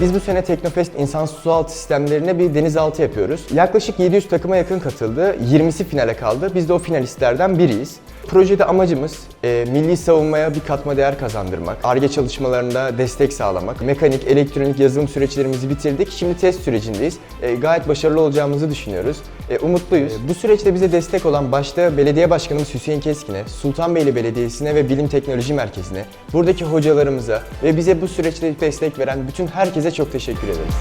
Biz bu sene Teknofest insansız sualtı sistemlerine bir denizaltı yapıyoruz. Yaklaşık 700 takıma yakın katıldı. 20'si finale kaldı. Biz de o finalistlerden biriyiz. Projede amacımız e, milli savunmaya bir katma değer kazandırmak, ARGE çalışmalarında destek sağlamak, mekanik, elektronik yazılım süreçlerimizi bitirdik. Şimdi test sürecindeyiz. E, gayet başarılı olacağımızı düşünüyoruz. E, umutluyuz. E, bu süreçte bize destek olan başta belediye başkanımız Hüseyin Keskin'e, Sultanbeyli Belediyesi'ne ve Bilim Teknoloji Merkezi'ne, buradaki hocalarımıza ve bize bu süreçte destek veren bütün herkese çok teşekkür ederiz.